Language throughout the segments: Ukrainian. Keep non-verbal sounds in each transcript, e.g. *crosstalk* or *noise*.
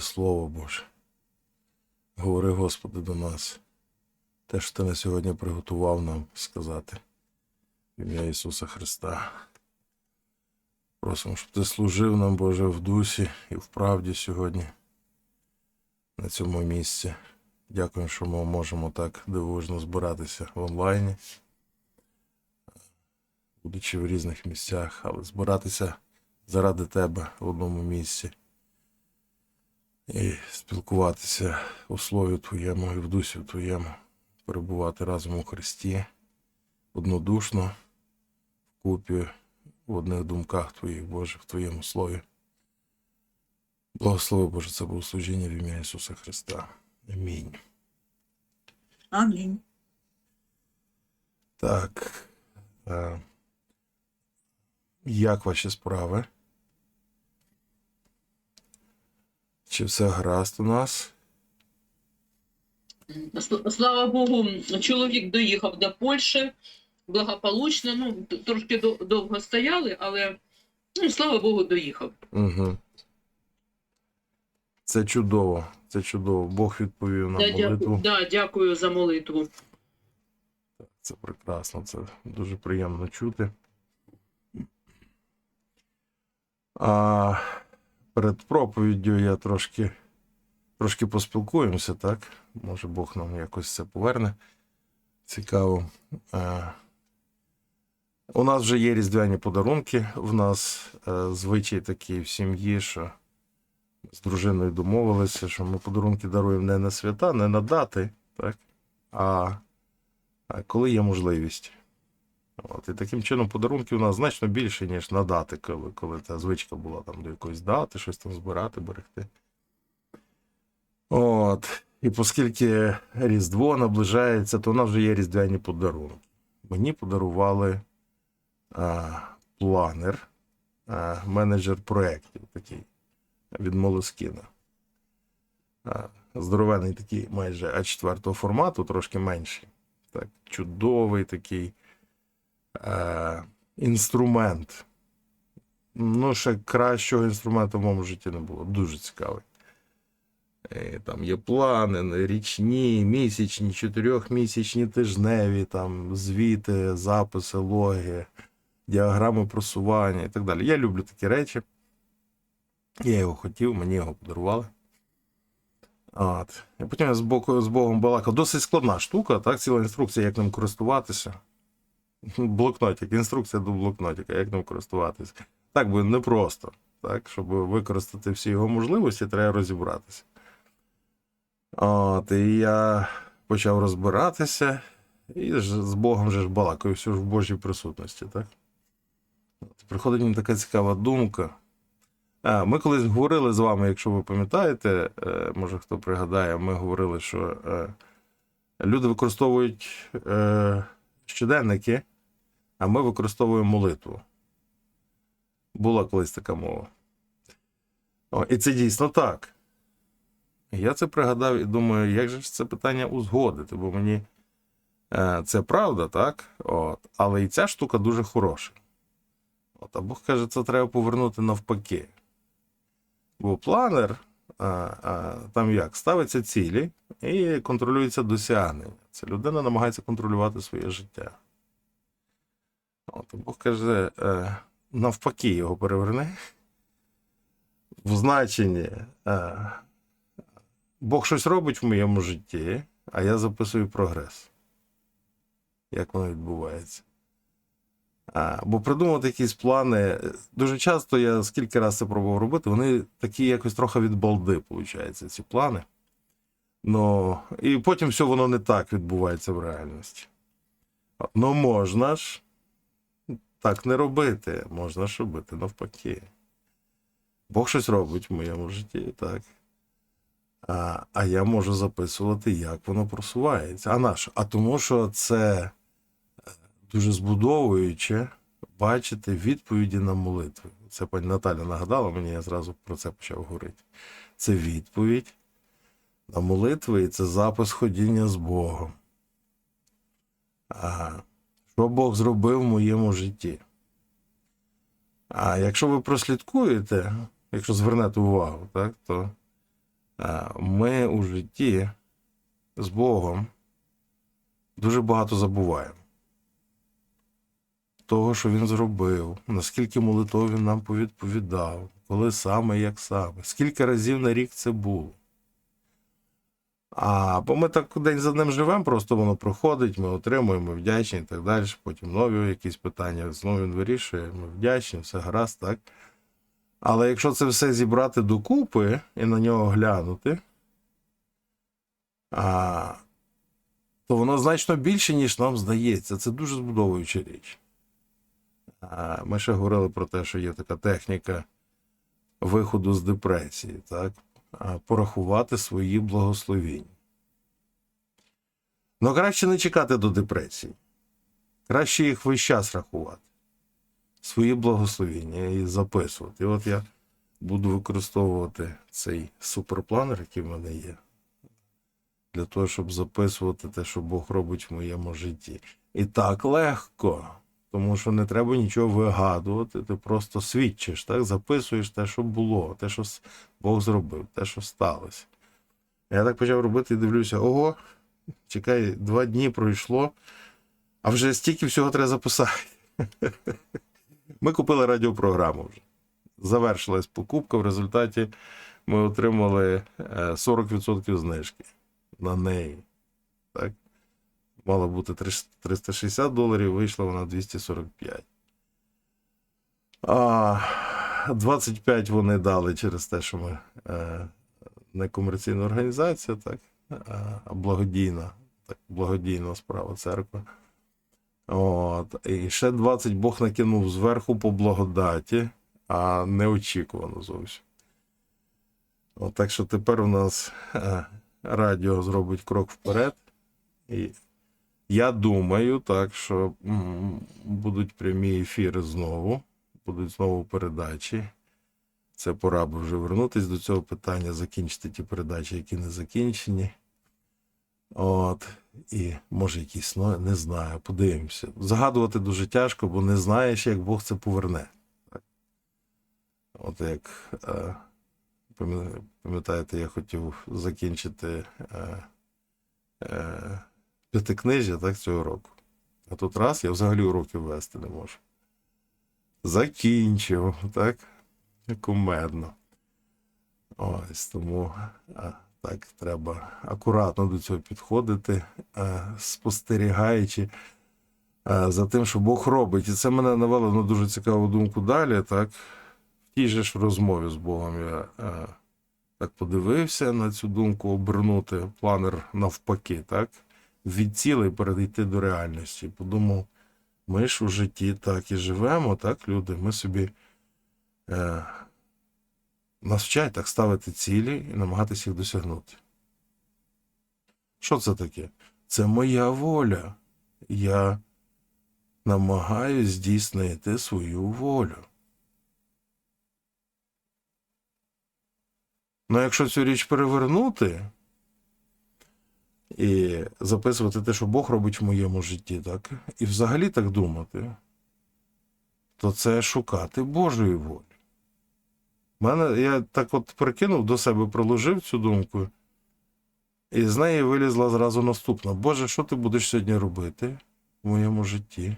Слово Боже. Говори, Господи, до нас. Те, що Ти на сьогодні приготував нам сказати. В ім'я Ісуса Христа. Просимо, щоб ти служив нам, Боже, в дусі і в правді сьогодні на цьому місці. Дякую, що ми можемо так дивовижно збиратися в онлайні, будучи в різних місцях, але збиратися заради тебе в одному місці і спілкуватися у Слові Твоєму і в дусі Твоєму, перебувати разом у Христі, однодушно, вкупі, в одних думках Твоїх, Боже, в Твоєму Слові. Благослови, Боже, це богослужіння в ім'я Ісуса Христа. Амінь. Амінь. Так. Е, як ваші справи? Чи все гаразд у нас? Слава Богу, чоловік доїхав до Польщі благополучно. Ну, трошки довго стояли, але ну, слава Богу, доїхав. Угу. Це чудово. Це чудово. Бог відповів на Да, дякую, молитву. да, дякую за молитву. Це прекрасно, це дуже приємно чути. А перед проповіддю я трошки, трошки поспілкуємося, так? Може Бог нам якось це поверне. Цікаво. А, у нас вже є різдвяні подарунки. В нас е, звичай такий в сім'ї, що з дружиною домовилися, що ми подарунки даруємо не на свята, не на дати, так? а коли є можливість. От, і таким чином подарунки у нас значно більше, ніж на дати, коли, коли та звичка була там до якоїсь дати, щось там збирати, берегти. От. І оскільки Різдво наближається, то у нас вже є різдвяні подарунки. Мені подарували а, планер, а, менеджер проєктів такий від Молоскіна. А, здоровенний такий майже А4 формату, трошки менший так, чудовий такий е, інструмент. Ну, ще кращого інструменту в моєму житті не було. Дуже цікавий. Е, Там є плани, річні, місячні, чотирьохмісячні, тижневі, там звіти, записи, логи, діаграми просування і так далі. Я люблю такі речі. Я його хотів, мені його подарували. От. І потім я з, боку, з Богом балакав. Досить складна штука, так? Ціла інструкція, як ним користуватися. Блокнотик, інструкція до блокнотика, як ним користуватися. Так би непросто. Так? Щоб використати всі його можливості, треба розібратися. От, і я почав розбиратися, і з Богом же ж балакаю, все ж в Божій присутності. Так? Приходить мені така цікава думка. Ми колись говорили з вами, якщо ви пам'ятаєте, е, може хто пригадає, ми говорили, що е, люди використовують е, щоденники, а ми використовуємо молитву. Була колись така мова. О, і це дійсно так. Я це пригадав і думаю, як же це питання узгодити, бо мені е, це правда, так? От, але і ця штука дуже хороша. От, а Бог каже, це треба повернути навпаки. Бо планер а, а, там як ставиться цілі і контролюється досягнення. Це людина намагається контролювати своє життя. От, Бог каже, е, навпаки його переверни. В значенні е, Бог щось робить в моєму житті, а я записую прогрес. Як воно відбувається. А, бо придумати якісь плани. Дуже часто я скільки разів це пробував робити, вони такі якось трохи від балди, виходить, ці плани. Ну, і потім все воно не так відбувається в реальності. Ну, можна ж так не робити, можна ж робити навпаки. Бог щось робить в моєму житті, так. А, а я можу записувати, як воно просувається. А на? А тому, що це дуже збудовуюче бачити відповіді на молитви. Це пані Наталя нагадала мені, я зразу про це почав говорити. Це відповідь на молитви, і це запис ходіння з Богом. А, що Бог зробив в моєму житті? А якщо ви прослідкуєте, якщо звернете увагу, так, то Ми у житті з Богом дуже багато забуваємо. Того, що він зробив, наскільки молитов він нам повідповідав, коли саме, як саме, скільки разів на рік це було. А бо ми так день за днем живемо, просто воно проходить, ми отримуємо, ми вдячні і так далі. Потім нові якісь питання, знову він вирішує, ми вдячні, все гаразд, так. Але якщо це все зібрати докупи і на нього глянути, а, то воно значно більше, ніж нам здається. Це дуже збудовуюча річ. А, Ми ще говорили про те, що є така техніка виходу з депресії, так? Порахувати свої благословіння. Ну, краще не чекати до депресії. Краще їх весь час рахувати. Свої благословіння і записувати. І от я буду використовувати цей суперпланер, який в мене є, для того, щоб записувати те, що Бог робить в моєму житті. І так легко, тому що не треба нічого вигадувати, ти просто свідчиш, так? записуєш те, що було, те, що Бог зробив, те, що сталося. Я так почав робити і дивлюся: ого, чекай, два дні пройшло, а вже стільки всього треба записати. *laughs* Ми купили радіопрограму вже. Завершилась покупка. В результаті ми отримали е, 40% знижки на неї. Так? Мало бути 360 доларів, вийшла вона 245. А 25 вони дали через те, що ми е, не комерційна організація, так, а благодійна, так, благодійна справа церква. От. І ще 20 Бог накинув зверху по благодаті, а неочікувано зовсім. От, так що тепер у нас е, радіо зробить крок вперед. І я думаю, так, що будуть прямі ефіри знову, будуть знову передачі. Це пора би вже вернутися до цього питання, закінчити ті передачі, які не закінчені. От. І може якісь, ну, не знаю, подивимося. Загадувати дуже тяжко, бо не знаєш, як Бог це поверне. От як е, пам'ятаєте, я хотів закінчити е, е, п'ятикнижжя так, цього року. А тут раз я взагалі уроків вести не можу. Закінчив, так? Кумедно. Ось тому. е, так, треба акуратно до цього підходити, е, спостерігаючи е, за тим, що Бог робить. І це мене навело на дуже цікаву думку далі. Так? В тій же ж розмові з Богом я е, так подивився на цю думку обернути планер навпаки, так? Від цілей перейти до реальності. Подумав, ми ж у житті так і живемо, так, люди, ми собі. Е, нас так ставити цілі і намагатися їх досягнути. Що це таке? Це моя воля. Я намагаюсь здійснити свою волю. Ну, якщо цю річ перевернути і записувати те, що Бог робить в моєму житті, так, і взагалі так думати, то це шукати Божої волі. Мене, я так от прикинув до себе, проложив цю думку, і з неї вилізла зразу наступна. Боже, що ти будеш сьогодні робити в моєму житті?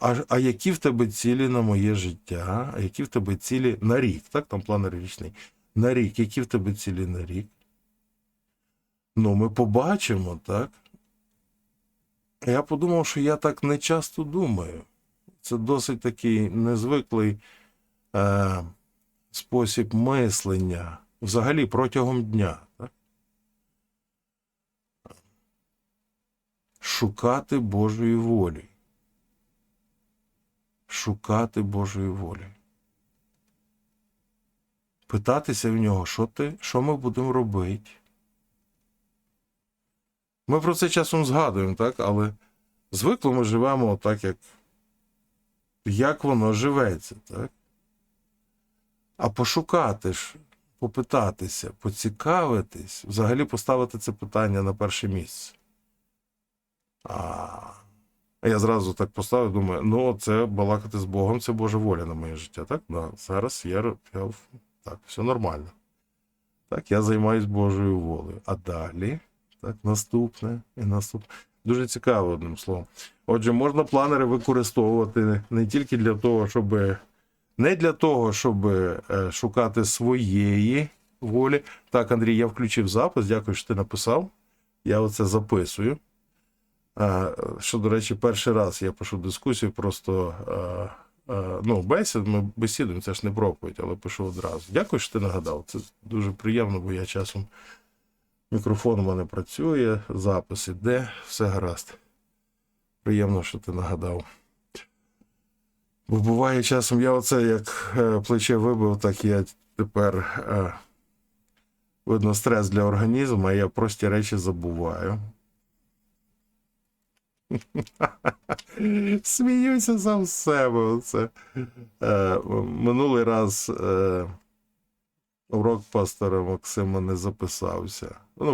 А, а які в тебе цілі на моє життя? А які в тебе цілі на рік? Так, там план річний. На рік, які в тебе цілі на рік? Ну, ми побачимо, так? Я подумав, що я так не часто думаю. Це досить такий незвиклий е, спосіб мислення взагалі протягом дня. Так? Шукати Божої волі. Шукати Божої волі. Питатися в нього, що ти, що ми будемо робити. Ми про це часом згадуємо, так? але звикло ми живемо так, як, як воно живеться. Так? А пошукати ж, попитатися, поцікавитись, взагалі поставити це питання на перше місце. А я зразу так поставив, думаю, ну, це балакати з Богом, це Божа воля на моє життя, так? Да, зараз я, я так, все нормально. Так, я займаюсь Божою волею. А далі, так, наступне і наступне. Дуже цікаво, одним словом. Отже, можна планери використовувати не тільки для того, щоб не для того, щоб е, шукати своєї волі. Так, Андрій, я включив запис. Дякую, що ти написав. Я оце записую. Що, до речі, перший раз я пишу дискусію, просто ну, бесід, ми бесідуємо, це ж не проповідь, але пишу одразу. Дякую, що ти нагадав. Це дуже приємно, бо я часом мікрофон у мене працює, запис іде, все гаразд. Приємно, що ти нагадав. Бо буває часом, я оце як е, плече вибив, так я тепер е, видно стрес для організму, а я прості речі забуваю. *laughs* Сміюся сам з себе. Оце. Е, минулий раз е, урок пастора Максима не записався.